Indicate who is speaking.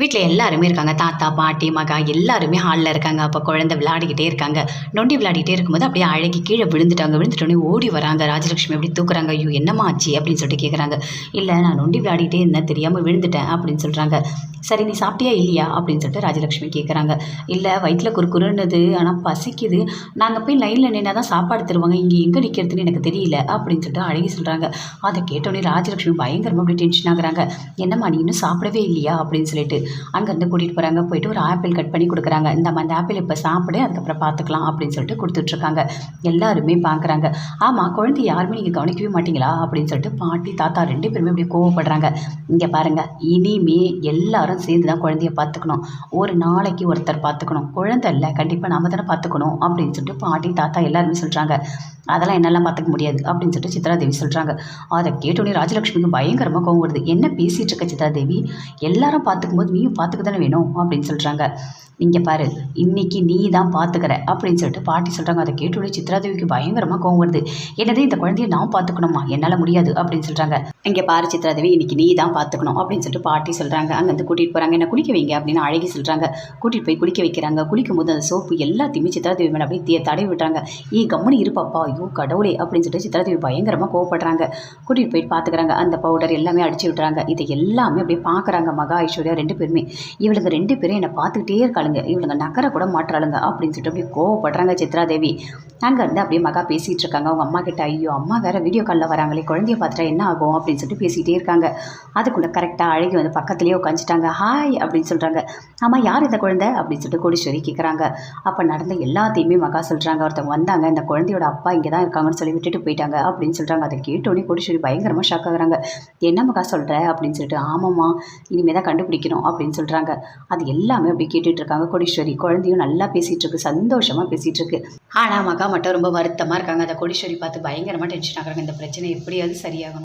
Speaker 1: வீட்டில் எல்லாருமே இருக்காங்க. தாத்தா பாட்டி மகா எல்லாருமே ஹாலில் இருக்காங்க. அப்போ குழந்தை விளையாடிக்கிட்டே இருக்காங்க. நொண்டி விளையாடிட்டே இருக்கும்போது அப்படியே அழகி கீழே விழுந்துட்டாங்க. விழுந்துட்டோடனே ஓடி வராங்க. ராஜலட்சுமி எப்படி தூக்குறாங்க? ஐயோ என்னம்மா ஆச்சு? அப்படின்னு சொல்லிட்டு கேட்குறாங்க இல்லை நான் நொண்டி விளையாடிட்டே இருந்தேன். தெரியாமல் விழுந்துட்டேன். அப்படின்னு சொல்கிறாங்க சரி நீ சாப்பிட்டியா இல்லையா? அப்படின்னு சொல்லிட்டு ராஜலட்சுமி கேட்குறாங்க இல்லை வயிற்றில் குறுக்குறுன்னுது ஆனால் பசிக்குது. நாங்கள் போய் லைனில் நின்னா தான் சாப்பாடு தருவாங்க. இங்கே எங்கே நிற்கிறதுன்னு எனக்கு தெரியல. அப்படின்னு சொல்லிட்டு அழகி சொல்கிறாங்க அதை கேட்டோடனே ராஜலட்சுமி பயங்கரமாக அப்படி டென்ஷன் ஆகுறாங்க. என்னம்மா நீ இன்னும் சாப்பிடவே இல்லையா? அப்படின்னு சொல்லிட்டு அங்கேருந்து கூட்டிகிட்டு போகிறாங்க போயிட்டு ஒரு ஆப்பிள் கட் பண்ணி கொடுக்குறாங்க. இந்த அந்த ஆப்பிள் இப்போ சாப்பிடு அதுக்கப்புறம் பார்த்துக்கலாம் அப்படின்னு சொல்லிட்டு கொடுத்துட்ருக்காங்க. எல்லாருமே பார்க்குறாங்க ஆமாம் குழந்தை யாருமே நீங்கள் கவனிக்கவே மாட்டீங்களா? அப்படின்னு சொல்லிட்டு பாட்டி தாத்தா ரெண்டு பேருமே இப்படி கோவப்படுறாங்க. இங்கே பாருங்கள் இனிமே எல்லாரும் சேர்ந்து தான் குழந்தைய பார்த்துக்கணும் ஒரு நாளைக்கு ஒருத்தர் பார்த்துக்கணும் குழந்தை இல்லை கண்டிப்பாக நம்ம தானே பார்த்துக்கணும் அப்படின்னு சொல்லிட்டு பாட்டி தாத்தா எல்லாருமே சொல்கிறாங்க அதெல்லாம் என்னெல்லாம் பார்த்துக்க முடியாது அப்படின்னு சொல்லிட்டு சித்ராதேவி சொல்கிறாங்க அதை கேட்டோடனே ராஜலட்சுமிக்கு பயங்கரமாக கோவம் வருது. என்ன பேசிகிட்டு இருக்க சித்ராதேவி? எல்லாரும் பார்த்துக்கும்போது நீயும் பார்த்துக்க தானே வேணும் அப்படின்னு சொல்கிறாங்க நீங்கள் பாரு இன்னைக்கு நீ தான் பார்த்துக்கிற அப்படின்னு சொல்லிட்டு பாட்டி சொல்கிறாங்க அதை கேட்டோடனே சித்ராதேவிக்கு பயங்கரமாக கோவம் வருது. என்னது இந்த குழந்தைய நான் பார்த்துக்கணுமா என்னால் முடியாது அப்படின்னு சொல்கிறாங்க இங்கே பாரு சித்ராதேவி இன்னைக்கு நீ தான் பார்த்துக்கணும் அப்படின்னு சொல்லிட்டு பாட்டி சொல்கிறாங்க அங்கேருந்து கூட்டிகிட்டு போகிறாங்க என்ன குளிக்க வைங்க அப்படின்னு அழகி சொல்கிறாங்க கூட்டிகிட்டு போய் குளிக்க வைக்கிறாங்க. குளிக்கும் போது அந்த சோப்பு எல்லாத்தையுமே சித்ராதேவி மேலே அப்படியே தே- தடவி விட்றாங்க ஏ கம்மனி இருப்பாப்பா ஐயோ கடவுளே அப்படின்னு சொல்லிட்டு சித்ராதேவி பயங்கரமாக கோவப்படுறாங்க. கூட்டிகிட்டு போயிட்டு பார்த்துக்கிறாங்க அந்த பவுடர் எல்லாமே அடிச்சு விட்றாங்க இதை எல்லாமே அப்படியே பார்க்குறாங்க மகா ஐஸ்வர்யா ரெண்டு பேருமே. இவளுங்க ரெண்டு பேரும் என்னை பார்த்துக்கிட்டே இருக்காளுங்க. இவளுங்க நகரை கூட மாட்டுறாளுங்க அப்படின்னு சொல்லிட்டு அப்படியே கோவப்படுறாங்க சித்ராதேவி. அங்கேருந்து அப்படியே மகா பேசிகிட்டு இருக்காங்க. அவங்க அம்மா கிட்ட ஐயோ அம்மா வேறு வீடியோ காலில் வராங்களே. குழந்தைய பார்த்துட்டா என்ன ஆகும்? அப்படின்னு அப்படின்னு சொல்லிட்டு பேசிகிட்டே இருக்காங்க. அதுக்குள்ளே கரெக்டாக அழகி வந்து பக்கத்துலேயே உட்காந்துட்டாங்க ஹாய் அப்படின்னு சொல்கிறாங்க ஆமாம் யார் இந்த குழந்தை? அப்படின்னு சொல்லிட்டு கோடீஸ்வரி கேட்குறாங்க அப்போ நடந்த எல்லாத்தையுமே மகா சொல்கிறாங்க ஒருத்தவங்க வந்தாங்க. இந்த குழந்தையோட அப்பா இங்கே தான் இருக்காங்கன்னு சொல்லி விட்டுட்டு போயிட்டாங்க. அப்படின்னு சொல்கிறாங்க அதை கேட்டோன்னே கோடீஸ்வரி பயங்கரமாக ஷாக் ஆகுறாங்க. என்ன மகா சொல்கிற அப்படின்னு சொல்லிட்டு ஆமாம்மா இனிமேல் தான் கண்டுபிடிக்கணும். அப்படின்னு சொல்கிறாங்க அது எல்லாமே அப்படி கேட்டுட்டு இருக்காங்க கோடீஸ்வரி. குழந்தையும் நல்லா பேசிகிட்டு இருக்கு. சந்தோஷமாக பேசிகிட்டு இருக்கு. ஆனால் மகா மட்டும் ரொம்ப வருத்தமாக இருக்காங்க. அந்த கோடீஸ்வரி பார்த்து பயங்கரமாக டென்ஷன் ஆகுறாங்க. இந்த பிரச்சனை எப்படியாவது சரியாகும்.